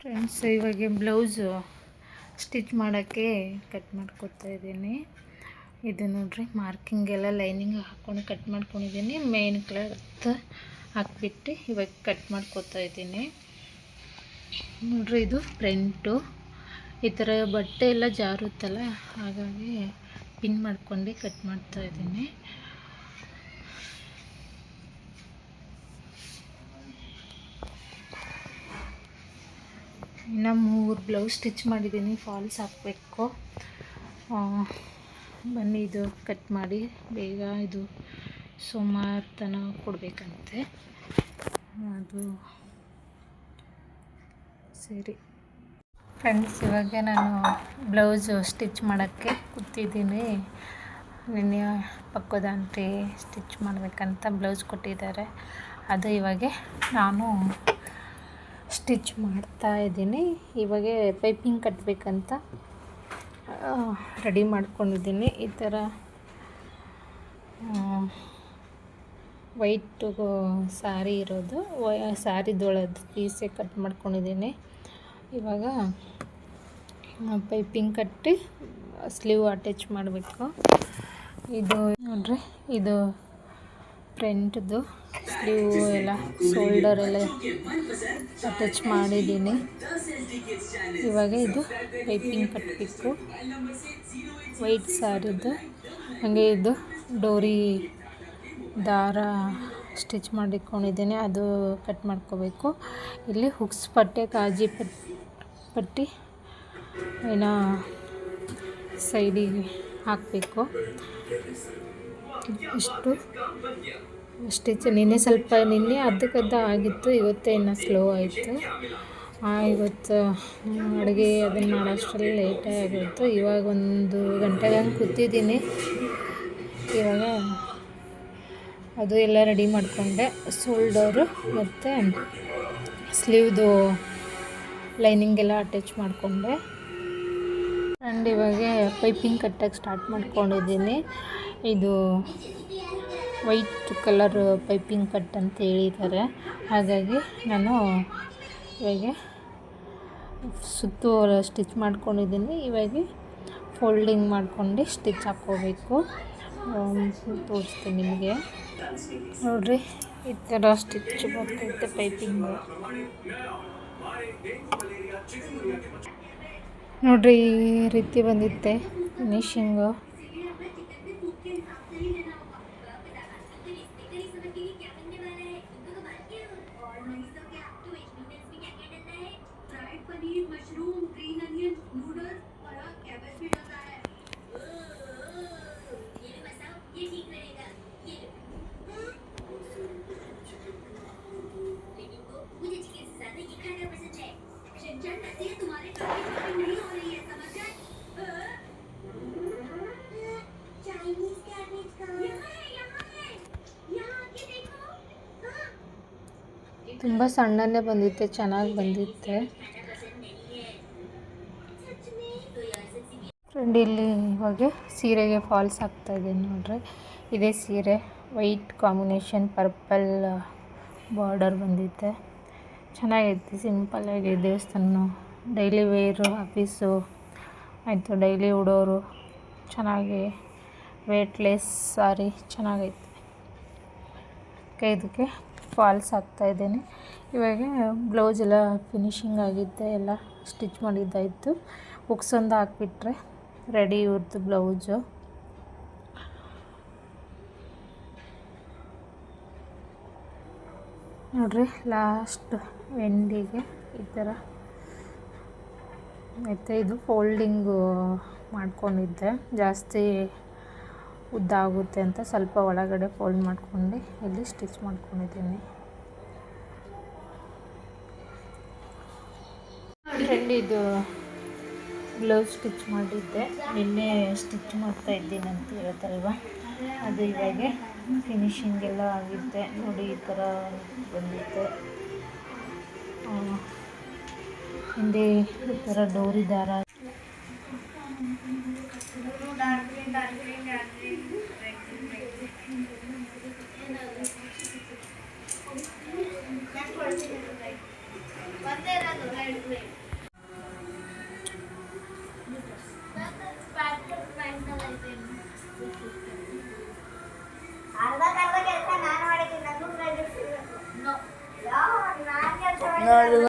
Friends ಇವಾಗ blouse stitch ಮಾಡೋಕ್ಕೆ cut ಮಾಡ್ಕೊತಾ ಇದ್ದೀನಿ. ಇದು ನೋಡ್ರಿ ಮಾರ್ಕಿಂಗ್ ಎಲ್ಲ ಲೈನಿಂಗ್ ಹಾಕ್ಕೊಂಡು ಕಟ್ ಮಾಡ್ಕೊಂಡಿದ್ದೀನಿ. ಮೇನ್ ಕ್ಲಾತ್ ಹಾಕ್ಬಿಟ್ಟು ಇವಾಗ ಕಟ್ ಮಾಡ್ಕೊತಾ ಇದ್ದೀನಿ. ನೋಡ್ರಿ, ಇದು ಫ್ರಂಟು ಈ ಥರ ಬಟ್ಟೆ ಎಲ್ಲ ಜಾರುತ್ತಲ್ಲ, ಹಾಗಾಗಿ ಪಿನ್ ಮಾಡ್ಕೊಂಡು ಕಟ್ ಮಾಡ್ತಾ ಇದ್ದೀನಿ. ಇನ್ನು ಮೂರು ಬ್ಲೌಸ್ ಸ್ಟಿಚ್ ಮಾಡಿದ್ದೀನಿ ಫಾಲ್ಸ್ ಹಾಕಬೇಕು. ಬನ್ನಿ ಇದು ಕಟ್ ಮಾಡಿ, ಬೇಗ ಇದು ಸುಮಾರು ತನ ಕೊಡಬೇಕಂತೆ. ಅದು ಸರಿ. ಫ್ರೆಂಡ್ಸ್ ಇವಾಗ ನಾನು ಬ್ಲೌಸು ಸ್ಟಿಚ್ ಮಾಡೋಕ್ಕೆ ಕೂತಿದ್ದೀನಿ. ನಿನ್ನೆ ಪಕ್ಕದ ಆಂಟಿ ಸ್ಟಿಚ್ ಮಾಡಬೇಕಂತ ಬ್ಲೌಸ್ ಕೊಟ್ಟಿದ್ದಾರೆ. ಅದು ಇವಾಗ ನಾನು ಸ್ಟಿಚ್ ಮಾಡ್ತಾ ಇದ್ದೀನಿ. ಇವಾಗ ಪೈಪಿಂಗ್ ಕಟ್ಟಬೇಕಂತ ರೆಡಿ ಮಾಡ್ಕೊಂಡಿದ್ದೀನಿ. ಈ ಥರ ವೈಟು ಸಾರಿ ಇರೋದು. ಸಾರಿದೊಳದು ಪೀಸೇ ಕಟ್ ಮಾಡ್ಕೊಂಡಿದ್ದೀನಿ. ಇವಾಗ ಪೈಪಿಂಗ್ ಕಟ್ಟಿ, ಸ್ಲೀವ್ ಅಟ್ಯಾಚ್ ಮಾಡಬೇಕು. ಇದು ನೋಡ್ರಿ, ಇದು ಫ್ರಂಟ್ದು ಸ್ಲೀವ್ ಎಲ್ಲ ಶೋಲ್ಡರ್ ಎಲ್ಲ ಅಟ್ಯಾಚ್ ಮಾಡಿದ್ದೀನಿ. ಇವಾಗ ಇದು ಪೈಪಿಂಗ್ ಕಟ್ಟಬೇಕು ವೈಟ್ ಸಾರಿದ್ದು ಹಾಗೆ ಇದು ಡೋರಿ ದಾರ ಸ್ಟಿಚ್ ಮಾಡಿಕೊಂಡಿದ್ದೀನಿ, ಅದು ಕಟ್ ಮಾಡ್ಕೋಬೇಕು. ಇಲ್ಲಿ ಹುಕ್ಸ್ ಪಟ್ಟೆ, ಕಾಜಿ ಪಟ್ ಪಟ್ಟಿ ಏನೋ ಸೈಡಿಗೆ ಹಾಕಬೇಕು. ಇಷ್ಟು. ಸ್ಟಿಚ್ ನಿನ್ನೆ ಸ್ವಲ್ಪ ನಿನ್ನೆ ಅದಕ್ಕದ್ದ ಆಗಿತ್ತು, ಇವತ್ತೇ ಇನ್ನು ಸ್ಲೋ ಆಯಿತು. ಇವತ್ತು ಅಡುಗೆ ಅದನ್ನು ಮಾಡೋಷ್ಟರಲ್ಲಿ ಲೇಟೇ ಆಗಿತ್ತು. ಇವಾಗ ಒಂದು ಗಂಟೆಗೆ ಹಂಗೆ ಕೂತಿದ್ದೀನಿ. ಇವಾಗ ಅದು ಎಲ್ಲ ರೆಡಿ ಮಾಡಿಕೊಂಡೆ. ಶೋಲ್ಡರು ಮತ್ತು ಸ್ಲೀವ್ದು ಲೈನಿಂಗ್ ಎಲ್ಲ ಅಟ್ಯಾಚ್ ಮಾಡಿಕೊಂಡೆ. ಆ್ಯಂಡ್ ಇವಾಗ ಪೈಪಿಂಗ್ ಕಟ್ಟಕ್ಕೆ ಸ್ಟಾರ್ಟ್ ಮಾಡ್ಕೊಂಡಿದ್ದೀನಿ. ಇದು ವೈಟ್ ಕಲರ್ ಪೈಪಿಂಗ್ ಕಟ್ ಅಂತ ಹೇಳಿದ್ದಾರೆ. ಹಾಗಾಗಿ ನಾನು ಇವಾಗ ಸುತ್ತು ಸ್ಟಿಚ್ ಮಾಡ್ಕೊಂಡಿದ್ದೀನಿ. ಇವಾಗ ಫೋಲ್ಡಿಂಗ್ ಮಾಡ್ಕೊಂಡು ಸ್ಟಿಚ್ ಹಾಕ್ಕೋಬೇಕು. ತೋರಿಸ್ತೀನಿ ನಿಮಗೆ. ನೋಡಿರಿ, ಈ ಥರ ಸ್ಟಿಚ್ ಬರ್ತೈತೆ ಪೈಪಿಂಗು ನೋಡಿರಿ ಈ ರೀತಿ ಬಂದಿತ್ತೆ ಫಿನಿಶಿಂಗು ತುಂಬ ಸಣ್ಣನೇ ಬಂದಿತ್ತೆ, ಚೆನ್ನಾಗಿ ಬಂದಿತ್ತೆ. ಫ್ರೆಂಡ್ ಇಲ್ಲಿ ಇವಾಗ ಸೀರೆಗೆ ಫಾಲ್ಸ್ ಇದ್ದೀನಿ ನೋಡ್ರಿ. ಇದೇ ಸೀರೆ ವೈಟ್ ಕಾಂಬಿನೇಷನ್ ಪರ್ಪಲ್ ಬಾರ್ಡರ್ ಬಂದಿತ್ತೆ. ಚೆನ್ನಾಗೈತೆ ಸಿಂಪಲ್ಲಾಗಿ ದೇವಸ್ಥಾನ ಡೈಲಿ ವೇರು ಆಫೀಸು ಆಯಿತು ಡೈಲಿ ಉಡೋರು ಚೆನ್ನಾಗಿ ವೇಟ್ಲೆಸ್ ಸಾರಿ ಚೆನ್ನಾಗೈತೆ. ಇದಕ್ಕೆ ಫಾಲ್ಸ್ ಇದ್ದೀನಿ. ಇವಾಗ ಬ್ಲೌಸ್ ಎಲ್ಲ ಫಿನಿಶಿಂಗ್ ಆಗಿದ್ದೆ, ಎಲ್ಲ ಸ್ಟಿಚ್ ಮಾಡಿದ್ದಾಯಿತು ಒಂದು ಹಾಕ್ಬಿಟ್ರೆ ರೆಡಿ ಇವ್ರದ್ದು ಬ್ಲೌಸು. ನೋಡ್ರಿ ಲಾಸ್ಟ್ ಎಂಡಿಗೆ ಈ ಥರ ಮತ್ತು ಇದು ಫೋಲ್ಡಿಂಗು ಮಾಡ್ಕೊಂಡಿದ್ದೆ. ಜಾಸ್ತಿ ಉದ್ದ ಆಗುತ್ತೆ ಅಂತ ಸ್ವಲ್ಪ ಒಳಗಡೆ ಫೋಲ್ಡ್ ಮಾಡಿಕೊಂಡು ಇಲ್ಲಿ ಸ್ಟಿಚ್ ಮಾಡ್ಕೊಂಡಿದ್ದೀನಿ. ಫ್ರೆಂಡ್ ಇದು ಬ್ಲೌಸ್ ಸ್ಟಿಚ್ ಮಾಡಿದ್ದೆ. ನಿನ್ನೆ ಸ್ಟಿಚ್ ಮಾಡ್ತಾ ಇದ್ದೀನಿ ಅಂತ ಹೇಳ್ತಾರಲ್ವ ಅದು ಇವಾಗ ಫಿನಿಶಿಂಗ್ ಎಲ್ಲ ಆಗಿದ್ದೆ ನೋಡಿ, ಈ ಥರ ಬಂದಿತ್ತು ಹಿಂದೆ ಈ ಥರ ಡೋರಿ ದಾರ No, you're